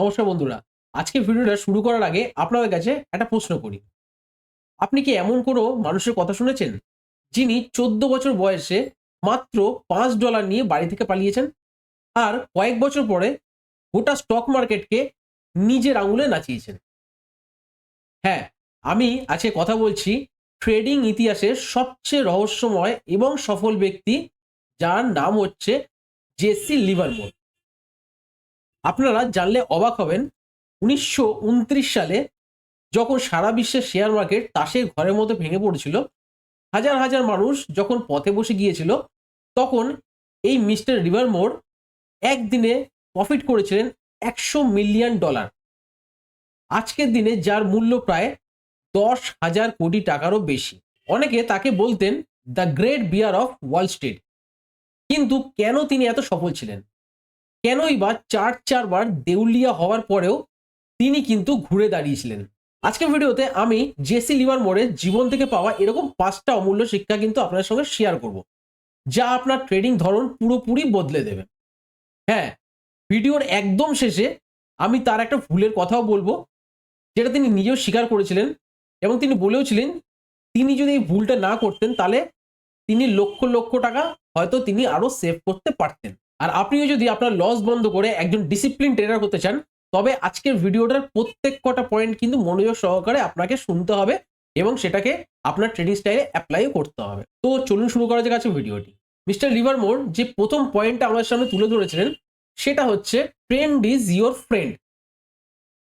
নমস্কার বন্ধুরা। আজকে ভিডিওটা শুরু করার আগে আপনাদের কাছে একটা প্রশ্ন করি। আপনি কি এমন কোনো মানুষের কথা শুনেছেন, যিনি চোদ্দ বছর বয়সে মাত্র পাঁচ ডলার নিয়ে বাড়ি থেকে পালিয়েছেন আর কয়েক বছর পরে গোটা স্টক মার্কেটকে নিজের আঙুলে নাচিয়েছেন? হ্যাঁ আমি আজকে কথা বলছি ট্রেডিং ইতিহাসের সবচেয়ে রহস্যময় এবং সফল ব্যক্তি, যার নাম হচ্ছে জেসি লিভারমোর আপনারা জানলে অবাক হবেন, উনিশশো উনত্রিশ সালে যখন সারা বিশ্বের শেয়ার মার্কেট তাসের ঘরের মতো ভেঙে পড়ছিল, হাজার হাজার মানুষ যখন পথে বসে গিয়েছিল, তখন এই মিস্টার রিভারমোর একদিনে প্রফিট করেছিলেন একশো মিলিয়ন ডলার। আজকের দিনে যার মূল্য প্রায় দশ হাজার কোটি টাকারও বেশি। অনেকে তাকে বলতেন the great bear of Wall Street কিন্তু কেন তিনি এত সফল ছিলেন? কেনই বা চার চারবার দেউলিয়া হওয়ার পরেও তিনি কিন্তু ঘুরে দাঁড়িয়েছিলেন। আজকের ভিডিওতে আমি জেসি লিভার মোড়ের জীবন থেকে পাওয়া এরকম পাঁচটা অমূল্য শিক্ষা কিন্তু আপনার সঙ্গে শেয়ার করব, যা আপনার ট্রেডিং ধরন পুরোপুরি বদলে দেবে। হ্যাঁ ভিডিওর একদম শেষে আমি তার একটা ভুলের কথাও বলব, যেটা তিনি নিজেও স্বীকার করেছিলেন এবং তিনি বলেওছিলেন তিনি যদি এই ভুলটা না করতেন তাহলে তিনি লক্ষ লক্ষ টাকা হয়তো তিনি আরও সেভ করতে পারতেন। আর আপনিও যদি আপনার লস বন্ধ করে একজন ডিসিপ্লিন ট্রেডার হতে চান, তবে আজকের ভিডিওটার প্রত্যেক কটা পয়েন্ট কিন্তু মনোযোগ সহকারে আপনাকে শুনতে হবে এবং সেটাকে আপনার ট্রেডিং স্টাইলে অ্যাপ্লাইও করতে হবে। তো চলুন শুরু করা যাক আছে ভিডিওটি। মিস্টার লিভারমোর যে প্রথম পয়েন্টটা আমাদের সামনে তুলে ধরেছিলেন, সেটা হচ্ছে ট্রেন্ড ইজ ইয়োর ফ্রেন্ড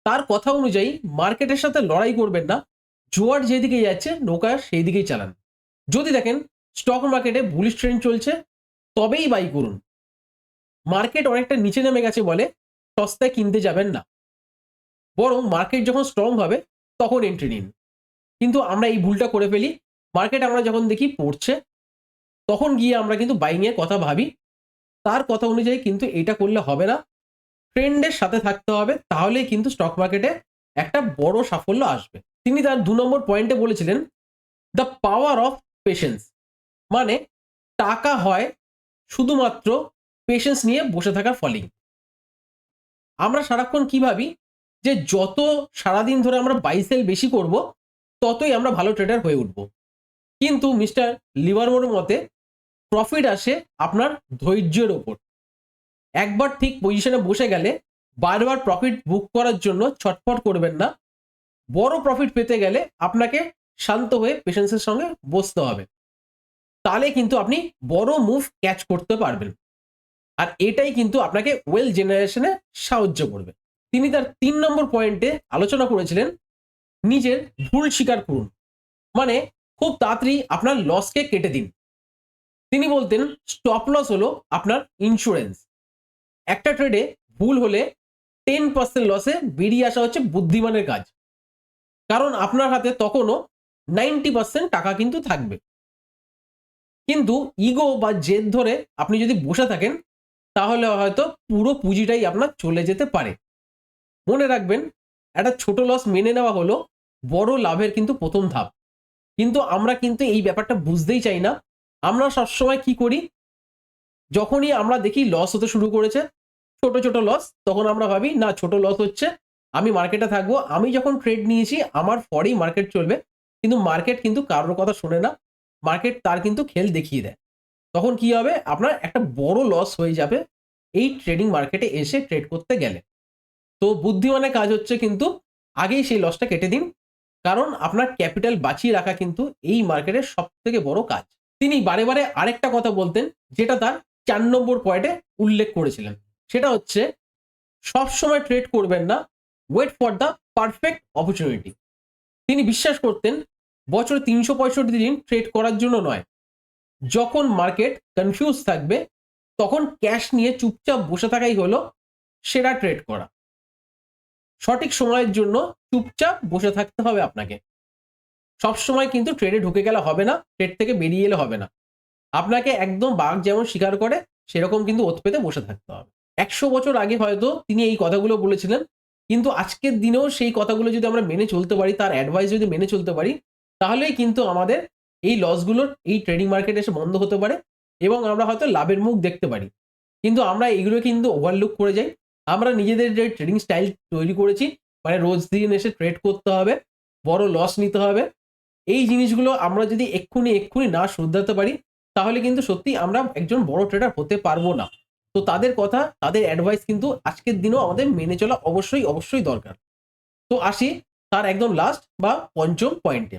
তার কথা অনুযায়ী মার্কেটের সাথে লড়াই করবেন না, জোয়ার যেদিকে যাচ্ছে নৌকা সেই দিকেই চালান। যদি দেখেন স্টক মার্কেটে বুলিশ ট্রেন্ড চলছে, তবেই বাই করুন। মার্কেট অনেকটা নিচে নেমে গেছে বলে সস্তায় কিনতে যাবেন না। বরং মার্কেট যখন স্ট্রং হবে, তখন এন্ট্রি নিন। কিন্তু আমরা এই ভুলটা করে ফেলি। মার্কেট আমরা যখন দেখি পড়ছে, তখন গিয়ে আমরা কিন্তু বাইংয়ের কথা ভাবি। তার কথা অনুযায়ী কিন্তু এটা করলে হবে না। ট্রেন্ডের সাথে থাকতে হবে, তাহলেই কিন্তু স্টক মার্কেটে একটা বড় সাফল্য আসবে। তিনি তার দু নম্বর পয়েন্টে বলেছিলেন দ্য পাওয়ার অফ পেশেন্স মানে টাকা হয় শুধুমাত্র পেশেন্স নিয়ে বসে থাকার ফলেই। আমরা সারাক্ষণ কি ভাবি? যে যত সারাদিন ধরে আমরা বাইসেল বেশি করব, ততই আমরা ভালো ট্রেডার হয়ে উঠব। কিন্তু মিস্টার লিভারমোর মতে প্রফিট আসে আপনার ধৈর্যের ওপর। একবার ঠিক পজিশনে বসে গেলে বারবার প্রফিট বুক করার জন্য ছটফট করবেন না। বড় প্রফিট পেতে গেলে আপনাকে শান্ত হয়ে পেশেন্সের সঙ্গে বসতে হবে। তাহলে কিন্তু আপনি বড় মুভ ক্যাচ করতে পারবেন। আর এটাই কিন্তু আপনাকে ওয়েল জেনারেশনে সাহায্য করবে। তিনি তার তিন নম্বর পয়েন্টে আলোচনা করেছিলেন নিজের ভুল স্বীকার করুন। মানে খুব তাড়াতাড়ি আপনার লসকে কেটে দিন। তিনি বলতেন স্টপ লস হলো আপনার ইন্স্যুরেন্স একটা ট্রেডে ভুল হলে টেন পার্সেন্ট লসে বেরিয়ে আসা হচ্ছে বুদ্ধিমানের কাজ। কারণ আপনার হাতে তখনও নাইনটি পার্সেন্ট টাকা কিন্তু থাকবে। কিন্তু ইগো বা জেদ ধরে আপনি যদি বসে থাকেন তাহলে হয়তো পুরো পুঁজিটাই আপনার চলে যেতে পারে। মনে রাখবেন, একটা ছোট লস মেনে নেওয়া হলো, বড় লাভের কিন্তু প্রথম ধাপ। কিন্তু আমরা কিন্তু এই ব্যাপারটা বুঝতেই চাই না। আমরা সবসময় কি করি? যখনই আমরা দেখি লস হতে শুরু করেছে, ছোট ছোট লস তখন আমরা ভাবি, না, ছোট লস হচ্ছে, আমি মার্কেটে থাকব। আমি যখন ট্রেড নিয়েছি, আমার পরেই মার্কেট চলবে। কিন্তু মার্কেট কিন্তু কারোর কথা শোনে না। মার্কেট তার কিন্তু খেল দেখিয়ে দেয়। তখন কি হবে? আপনার একটা বড় লস হয়ে যাবে এই ট্রেডিং মার্কেটে এসে ট্রেড করতে গেলে। তো বুদ্ধিমানের কাজ হচ্ছে কিন্তু আগেই সেই লসটা কেটে দিন। কারণ আপনার ক্যাপিটাল বাঁচিয়ে রাখা কিন্তু এই মার্কেটের সব থেকে বড় কাজ। তিনি বারে বারে আরেকটা কথা বলতেন, যেটা তার চার নম্বর পয়েন্টে উল্লেখ করেছিলেন। সেটা হচ্ছে, সব সময় ট্রেড করবেন না wait for the perfect opportunity তিনি বিশ্বাস করতেন, বছরে তিনশো পঁয়ষট্টি দিন ট্রেড করার জন্য নয় যখন মার্কেট কনফিউজ থাকবে, তখন ক্যাশ নিয়ে চুপচাপ বসে থাকাই হলো সেরা ট্রেড করা। সঠিক সময়ের জন্য চুপচাপ বসে থাকতে হবে আপনাকে। সব সময় কিন্তু ট্রেডে ঢুকে গেলে হবে না ট্রেড থেকে বেরিয়ে এলে হবে না। আপনাকে একদম বাঘ যেমন স্বীকার করে, সেরকম কিন্তু ওত পেতে বসে থাকতে হবে। একশো বছর আগে হয়তো তিনি এই কথাগুলো বলেছিলেন, কিন্তু আজকের দিনেও সেই কথাগুলো যদি আমরা মেনে চলতে পারি, তার অ্যাডভাইস যদি মেনে চলতে পারি, তাহলেই কিন্তু আমাদের এই লসগুলোর এই ট্রেডিং মার্কেটে এসে বন্ধ হতে পারে এবং আমরা হয়তো লাভের মুখ দেখতে পারি। কিন্তু আমরা এগুলো কিন্তু ওভারলুক করে যাই। আমরা নিজেদের যে ট্রেডিং স্টাইল তৈরি করেছি মানে রোজ দিন এসে ট্রেড করতে হবে, বড় লস নিতে হবে, এই জিনিসগুলো আমরা যদি এক্ষুনি এক্ষুনি না শুধরাতে পারি, তাহলে কিন্তু সত্যি আমরা একজন বড় ট্রেডার হতে পারব না। তো তাদের কথা, তাদের অ্যাডভাইস কিন্তু আজকের দিনেও আমাদের মেনে চলা অবশ্যই অবশ্যই দরকার। তো আসি তার একদম লাস্ট বা পঞ্চম পয়েন্টে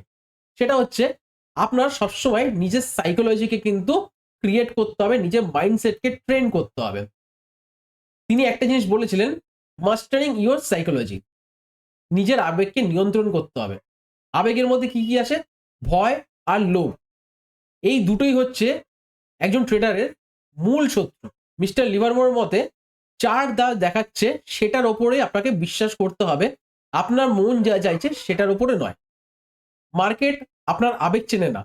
সেটা হচ্ছে আপনার সবসময় নিজের সাইকোলজিকে কিন্তু ক্রিয়েট করতে হবে, নিজের মাইন্ডসেটকে ট্রেন করতে হবে। তিনি একটা জিনিস বলেছিলেন মাস্টারিং ইউর সাইকোলজি নিজের আবেগকে নিয়ন্ত্রণ করতে হবে। আবেগের মধ্যে কি কি আছে ভয় আর লোভ। এই দুটোই হচ্ছে একজন ট্রেডারের মূল শত্রু। মিস্টার লিভারমোর মতে, চার দা দেখাচ্ছে, সেটার ওপরে আপনাকে বিশ্বাস করতে হবে। আপনার মন যা চাইছে, সেটার ওপরে নয়। মার্কেট আপনার আবেগ চেনে না।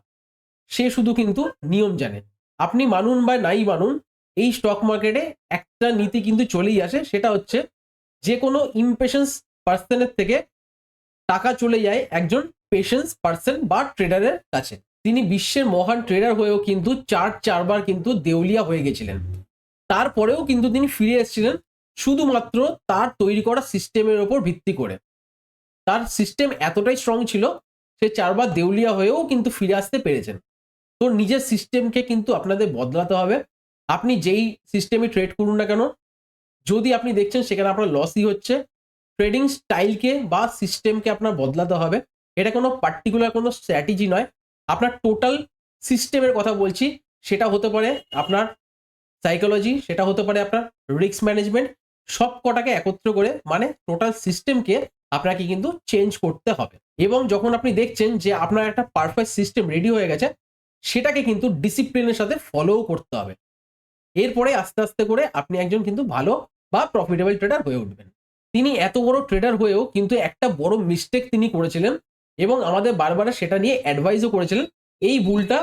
সে শুধু কিন্তু নিয়ম জানে। আপনি মানুন বা নাই মানুন, এই স্টক মার্কেটে একটা নীতি কিন্তু চলেই আসে, সেটা হচ্ছে যে কোনো ইমপেশেন্স পার্সনের থেকে টাকা চলে যায় একজন পেশেন্স পার্সন বা ট্রেডারের কাছে। তিনি বিশ্বের মহান ট্রেডার হয়েও কিন্তু চার চারবার কিন্তু দেউলিয়া হয়ে গেছিলেন। তারপরেও কিন্তু তিনি ফিরে এসেছিলেন শুধুমাত্র তার তৈরি করা সিস্টেমের ওপর ভিত্তি করে। তার সিস্টেম এতটাই স্ট্রং ছিল সে চারবার দেউলিয়া হয়েও কিন্তু ফিরে আসতে পেরেছেন। তো নিজের সিস্টেমকে কিন্তু আপনাদের বদলাতে হবে। আপনি যেই সিস্টেমে ট্রেড করুন না কেন, যদি আপনি দেখছেন সেখানে আপনার লসই হচ্ছে ট্রেডিং স্টাইলকে বা সিস্টেমকে আপনার বদলাতে হবে। এটা কোনো পার্টিকুলার কোনো স্ট্র্যাটেজি নয়। আপনার টোটাল সিস্টেমের কথা বলছি, সেটা হতে পারে আপনার সাইকোলজি সেটা হতে পারে আপনার রিস্ক ম্যানেজমেন্ট সব কটাকে একত্র করে মানে টোটাল সিস্টেমকে আপনাকে কিন্তু চেঞ্জ করতে হবে। এবং যখন আপনি দেখছেন যে আপনার একটা পারফেক্ট সিস্টেম রেডি হয়ে গেছে, সেটাকে কিন্তু ডিসিপ্লিনের সাথে ফলোও করতে হবে। এরপরে আস্তে আস্তে করে আপনি একজন কিন্তু ভালো বা প্রফিটেবল ট্রেডার হয়ে উঠবেন। তিনি এত বড় ট্রেডার হয়েও কিন্তু একটা বড় মিস্টেক তিনি করেছিলেন এবং আমাদের বারবার সেটা নিয়ে অ্যাডভাইসও করেছিলেন, এই ভুলটা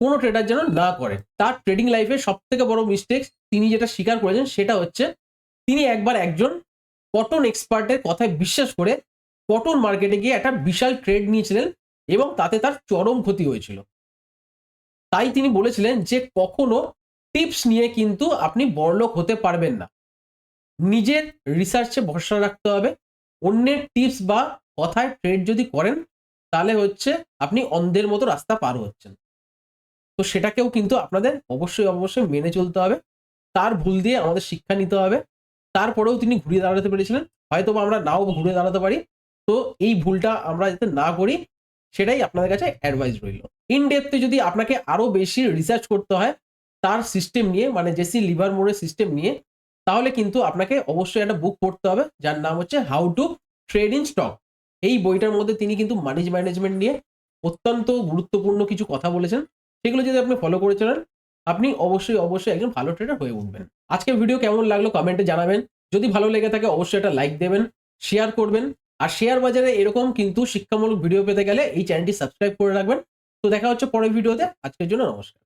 কোনো ট্রেডার যেন না করে। তার ট্রেডিং লাইফে সব থেকে বড় মিস্টেক তিনি যেটা স্বীকার করেছেন সেটা হচ্ছে, তিনি একবার একজন কটন এক্সপার্টের কথায় বিশ্বাস করে কটন মার্কেটে গিয়ে একটা বিশাল ট্রেড নিয়েছিলেন এবং তাতে তার চরম ক্ষতি হয়েছিল। তাই তিনি বলেছিলেন যে কখনো টিপস নিয়ে কিন্তু আপনি বড়লোক হতে পারবেন না। নিজের রিসার্চে ভরসা রাখতে হবে। অন্যের টিপস বা কথায় ট্রেড যদি করেন, তাহলে হচ্ছে আপনি অন্ধের মতো রাস্তা পার হচ্ছেন। তো সেটাকেও কিন্তু আপনাদের অবশ্যই অবশ্যই মেনে চলতে হবে। তার ভুল দিয়ে আমাদের শিক্ষা নিতে হবে। তারপরেও তিনি ঘুরিয়ে দাঁড়াতে পেরেছিলেন। হয়তো আমরা নাও ঘুরে দাঁড়াতে পারি। তো এই ভুলটা আমরা যাতে না করি, সেটাই আপনাদের কাছে অ্যাডভাইস রইল। ইন ডেপথে যদি আপনাকে আরও বেশি রিসার্চ করতে হয়, তার সিস্টেম নিয়ে মানে জেসি লিভার মোড়ের সিস্টেম নিয়ে, তাহলে কিন্তু আপনাকে অবশ্যই একটা বুক পড়তে হবে, যার নাম হচ্ছে how to trade in stock এই বইটার মধ্যে তিনি কিন্তু মানি ম্যানেজমেন্ট নিয়ে অত্যন্ত গুরুত্বপূর্ণ কিছু কথা বলেছেন। সেগুলো যদি আপনি ফলো করে চলেন আপনি অবশ্যই অবশ্যই একজন ভালো ট্রেডার হয়ে উঠবেন। আজকে ভিডিও কেমন লাগল কমেন্টে জানাবেন। যদি ভালো লেগে থাকে অবশ্যই একটা লাইক দেবেন শেয়ার করবেন। আর শেয়ার বাজারে এরকম কিন্তু শিক্ষামূলক ভিডিও পেতে গেলে এই চ্যানেলটি সাবস্ক্রাইব করে রাখবেন। তো দেখা হচ্ছে পরের ভিডিওতে আজকের জন্য নমস্কার।